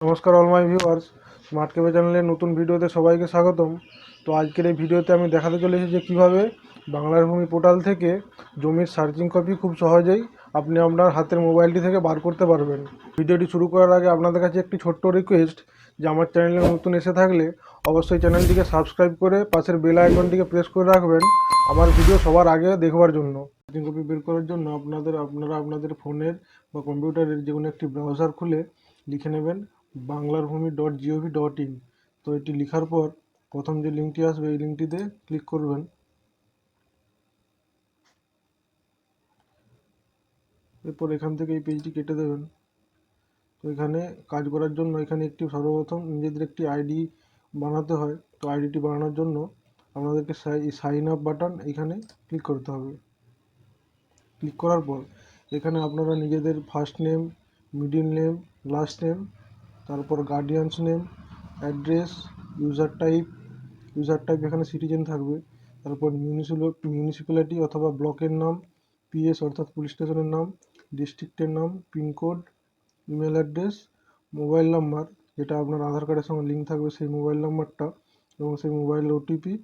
নমস্কার all my viewers smart কেবে চ্যানেলের নতুন ভিডিওতে সবাইকে স্বাগতম। তো আজকের এই ভিডিওতে আমি দেখাতে চলেছি যে কীভাবে বাংলার ভূমি পোর্টাল থেকে জমির সার্চিং কপি খুব সহজেই আপনি আপনার হাতের মোবাইলটি থেকে বার করতে পারবেন। ভিডিওটি শুরু করার আগে আপনাদের কাছে একটি ছোট্ট রিকোয়েস্ট যে আমার চ্যানেলে নতুন এসে থাকলে অবশ্যই চ্যানেলটিকে সাবস্ক্রাইব করে পাশের বেল আইকনটিকে প্রেস করে রাখবেন আমার ভিডিও সবার আগে দেখবার জন্য। সার্চিং কপি বের করার জন্য আপনাদের, আপনারা আপনাদের ফোনের বা কম্পিউটারের যে কোনো একটি ব্রাউজার খুলে লিখে নেবেন। বাংলার ভূমি ডট জিওভি ডট ইন তো এটি লেখার পর প্রথম যে লিঙ্কটি আসবে, এই লিঙ্কটিতে ক্লিক করবেন। এরপর এখান থেকে এই পেজটি কেটে দেবেন। তো এখানে কাজ করার জন্য এখানে একটি সর্বপ্রথম নিজেদের একটি আইডি বানাতে হয়। তো আইডিটি বানানোর জন্য আপনাদেরকে সাইন আপ বাটন এখানে ক্লিক করতে হবে। ক্লিক করার পর এখানে আপনারা নিজেদের first name, middle name, last name তারপর guardians name address user type user type এখানে সিটিজেন থাকবে। তারপর মিউনিসিপ্যাল মিউনিসিপ্যালিটি অথবা ব্লকের নাম পিএস অর্থাৎ পুলিশ স্টেশনের নাম ডিস্ট্রিক্টের নাম pincode email address mobile number যেটা আপনার আধার কার্ডের সঙ্গে লিঙ্ক থাকবে সেই মোবাইল নাম্বারটা এবং সেই মোবাইলের ওটিপি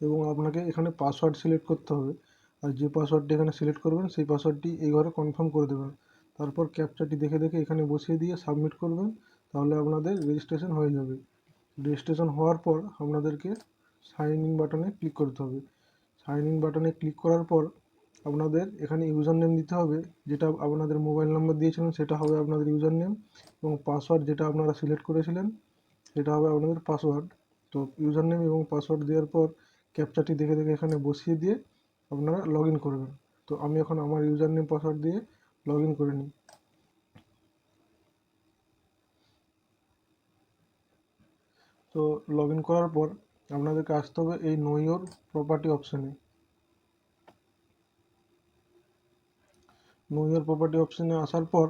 এবং আপনাকে এখানে পাসওয়ার্ড সিলেক্ট করতে হবে। আর যে পাসওয়ার্ডটি এখানে সিলেক্ট করবেন, সেই পাসওয়ার্ডটি এই ঘরে কনফার্ম করে দেবেন। তারপর ক্যাপচাটি দেখে দেখে এখানে বসিয়ে দিয়ে সাবমিট করবেন, তাহলে আপনাদের রেজিস্ট্রেশন হয়ে যাবে। রেজিস্ট্রেশন হওয়ার পর আপনাদেরকে সাইন ইন বাটনে ক্লিক করতে হবে। সাইন ইন বাটনে ক্লিক করার পর আপনাদের এখানে ইউজার নেম দিতে হবে, যেটা আপনাদের মোবাইল নাম্বার দিয়েছিলেন, সেটা হবে আপনাদের ইউজার নেম এবং পাসওয়ার্ড যেটা আপনারা সিলেক্ট করেছিলেন, সেটা হবে আপনাদের পাসওয়ার্ড তো ইউজার নেম এবং পাসওয়ার্ড দেওয়ার পর ক্যাপচাটি দেখে দেখে এখানে বসিয়ে দিয়ে আপনারা লগ করবেন। তো আমি এখন আমার ইউজার নেম পাসওয়ার্ড দিয়ে লগ ইন করে নিই তো লগ ইন করার পর আপনাদেরকে আসতে হবে এই নো ইয়োর প্রপার্টি অপশানে নো ইয়োর প্রপার্টি অপশানে আসার পর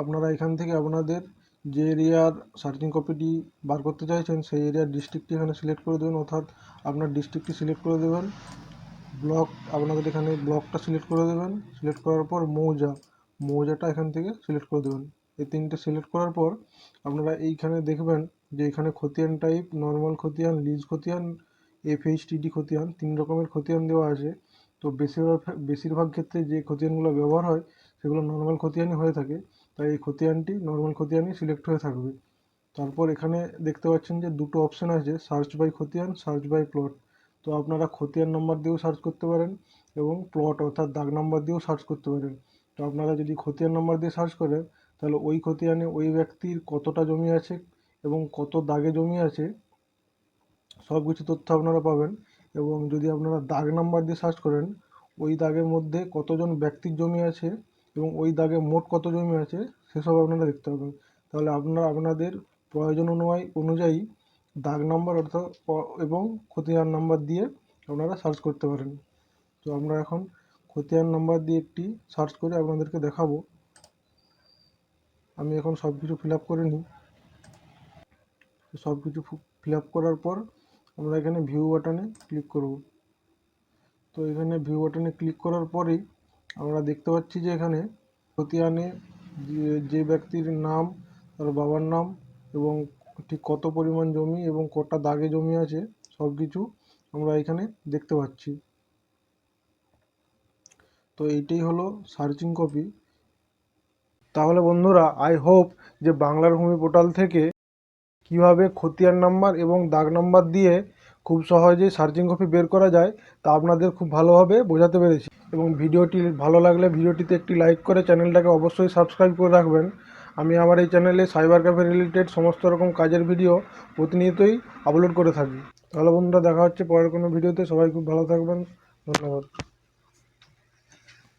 আপনারা এখান থেকে আপনাদের যে এরিয়ার সার্চিং কপিটি বার করতে চাইছেন, সেই এরিয়ার ডিস্ট্রিক্টটি এখানে সিলেক্ট করে দেবেন। অর্থাৎ আপনার ডিস্ট্রিক্টটি সিলেক্ট করে দেবেন। ব্লক আপনাদের এখানে ব্লকটা সিলেক্ট করে দেবেন। সিলেক্ট করার পর মৌজা। মৌজাটা এখান থেকে সিলেক্ট করে দেবেন। এই তিনটে সিলেক্ট করার পর আপনারা এইখানে দেখবেন যে এখানে খতিয়ান টাইপ নর্মাল খতিয়ান লিজ খতিয়ান এফএইচটিডি খতিয়ান, তিন রকমের খতিয়ান দেওয়া আছে। তো বেশিরভাগ বেশিরভাগ ক্ষেত্রে যে খতিয়ানগুলো ব্যবহার হয়, সেগুলো নর্মাল খতিয়ানই হয়ে থাকে। তাই এই খতিয়ানটি নর্মাল খতিয়ানই সিলেক্ট হয়ে থাকবে। তারপর এখানে দেখতে পাচ্ছেন যে দুটো অপশান আছে সার্চ বাই খতিয়ান সার্চ বাই প্লট তো আপনারা খতিয়ান নাম্বার দিয়েও সার্চ করতে পারেন এবং প্লট অর্থাৎ দাগ নাম্বার দিয়েও সার্চ করতে পারেন। তো আপনারা যদি খতিয়ান নাম্বার দিয়ে সার্চ করেন, তাহলে ওই খতিয়ানে ওই ব্যক্তির কতটা জমি আছে এবং কত দাগে জমি আছে সব কিছু তথ্য আপনারা পাবেন। এবং যদি আপনারা দাগ নাম্বার দিয়ে সার্চ করেন, ওই দাগের মধ্যে কতজন ব্যক্তির জমি আছে এবং ওই দাগে মোট কত জমি আছে, সেসব আপনারা দেখতে পাবেন। তাহলে আপনারা, আপনাদের প্রয়োজন অনুযায়ী অনুযায়ী দাগ নাম্বার অর্থাৎ, এবং খতিয়ান নাম্বার দিয়ে আপনারা সার্চ করতে পারেন। তো আমরা এখন খতিয়ান নাম্বার দিয়ে একটি সার্চ করে আপনাদেরকে দেখাবো। আমি এখন সব কিছু ফিল আপ করে নিই। সব কিছু ফিল আপ করার পর আমরা এখানে ভিউ বাটনে ক্লিক করব। তো এখানে ভিউ বাটনে ক্লিক করার পরেই আমরা দেখতে পাচ্ছি যে এখানে খতিয়ানে যে ব্যক্তির নাম, তার বাবার নাম এবং ঠিক কত পরিমাণ জমি এবং কটা দাগে জমি আছে সব কিছু আমরা এখানে দেখতে পাচ্ছি। তো এইটাই হলো সার্চিং কপি তাহলে বন্ধুরা আই হোপ যে বাংলার ভূমি পোর্টাল থেকে কীভাবে খতিয়ান নাম্বার এবং দাগ নাম্বার দিয়ে খুব সহজেই সার্চিং কপি বের করা যায়, তা আপনাদের খুব ভালোভাবে বোঝাতে পেরেছি। এবং ভিডিওটি ভালো লাগলে ভিডিওটিতে একটি লাইক করে চ্যানেলটাকে অবশ্যই সাবস্ক্রাইব করে রাখবেন। আমি আমার এই চ্যানেলে সাইবার ক্যাফে রিলেটেড সমস্ত রকম কাজের ভিডিও প্রতিনিয়তই আপলোড করে থাকি। তাহলে বন্ধুরা, দেখা হচ্ছে পরের কোনো ভিডিওতে সবাই খুব ভালো থাকবেন। ধন্যবাদ।